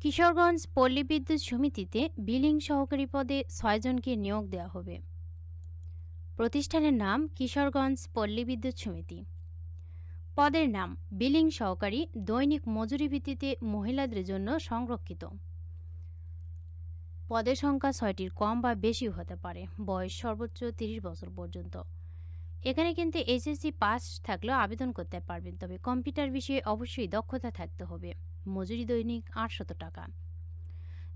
কিশোরগঞ্জ পল্লী বিদ্যুৎ সমিতিতে বিলিং সহকারী পদে ছয়জনকে নিয়োগ দেওয়া হবে। প্রতিষ্ঠানের নাম কিশোরগঞ্জ পল্লী বিদ্যুৎ সমিতি। পদের নাম বিলিং সহকারী দৈনিক মজুরি ভিত্তিতে মহিলাদের জন্য সংরক্ষিত। পদের সংখ্যা ছয়টির কম বা বেশিও হতে পারে। বয়স সর্বোচ্চ তিরিশ বছর পর্যন্ত। এখানে কিন্তু এসএসসি পাস থাকলেও আবেদন করতে পারবেন। তবে কম্পিউটার বিষয়ে অবশ্যই দক্ষতা থাকতে হবে। মজুরি দৈনিক আটশত টাকা।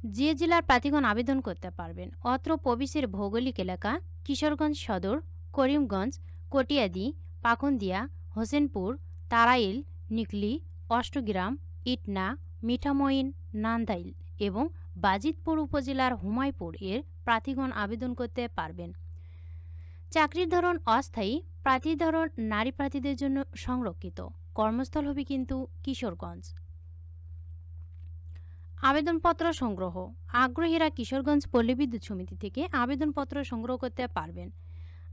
যে জেলার প্রার্থীগণ আবেদন করতে পারবেন, অত্র প্রবিশের ভৌগোলিক এলাকা কিশোরগঞ্জ সদর, করিমগঞ্জ, কটিয়াদি, পাকন্দিয়া, হোসেনপুর, তারাইল, নিকলি, অষ্টগ্রাম, ইটনা মিঠামইন নান্দাইল এবং বাজিতপুর উপজেলার হুমায়পুর এর প্রার্থীগণ আবেদন করতে পারবেন। চাকরির ধরন অস্থায়ী, প্রার্থীর ধরন নারী প্রার্থীদের জন্য সংরক্ষিত। কর্মস্থল হবে কিন্তু কিশোরগঞ্জ। আবেদনপত্র সংগ্রহ। আগ্রহীরা কিশোরগঞ্জ পল্লী বিদ্যুৎ সমিতি থেকে আবেদনপত্র সংগ্রহ করতে পারবেন।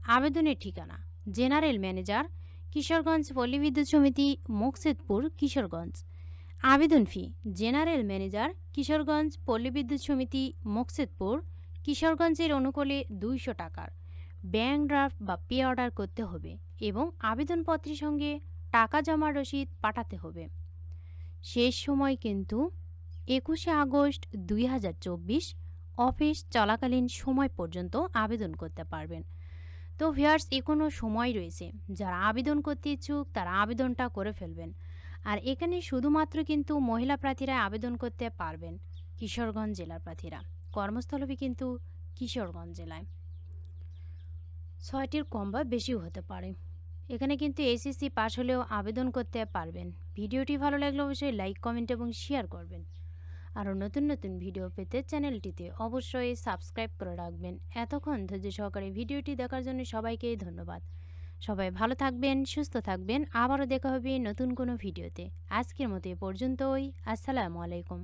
আবেদনের ঠিকানা, জেনারেল ম্যানেজার, কিশোরগঞ্জ পল্লী বিদ্যুৎ সমিতি, মুকসেদপুর, কিশোরগঞ্জ। আবেদন ফি, জেনারেল ম্যানেজার, কিশোরগঞ্জ পল্লী বিদ্যুৎ সমিতি, মুকসেদপুর, কিশোরগঞ্জের অনুকূলে দুইশো টাকার। ব্যাংক ড্রাফট বা পে অর্ডার করতে হবে এবং আবেদনপত্রের সঙ্গে টাকা জমা রসিদ পাঠাতে হবে। শেষ সময় কিন্তু একুশে আগস্ট দুই হাজার চব্বিশ অফিস চলাকালীন সময় পর্যন্ত আবেদন করতে পারবেন। তো ভিয়ার্স এখনও সময় রয়েছে। যারা আবেদন করতে ইচ্ছুক, তারা আবেদনটা করে ফেলবেন। আর এখানে শুধুমাত্র কিন্তু মহিলা প্রার্থীরা আবেদন করতে পারবেন। কিশোরগঞ্জ জেলার প্রার্থীরা। কর্মস্থল হবে কিন্তু কিশোরগঞ্জ জেলায়। ছয়টির কম বা বেশিও হতে পারে। এখানে কিন্তু এসএসসি পাস হলেও আবেদন করতে পারবেন। ভিডিওটি ভালো লাগলে অবশ্যই লাইক, কমেন্ট এবং শেয়ার করবেন। আরও নতুন নতুন ভিডিও পেতে চ্যানেলটিতে অবশ্যই সাবস্ক্রাইব করে রাখবেন। এতক্ষণ ধৈর্য সহকারে ভিডিওটি দেখার জন্য সবাইকে ধন্যবাদ। সবাই ভালো থাকবেন, সুস্থ থাকবেন। আবারও দেখা হবে নতুন কোনো ভিডিওতে। আজকের মতো এ পর্যন্তই। আসসালামু আলাইকুম।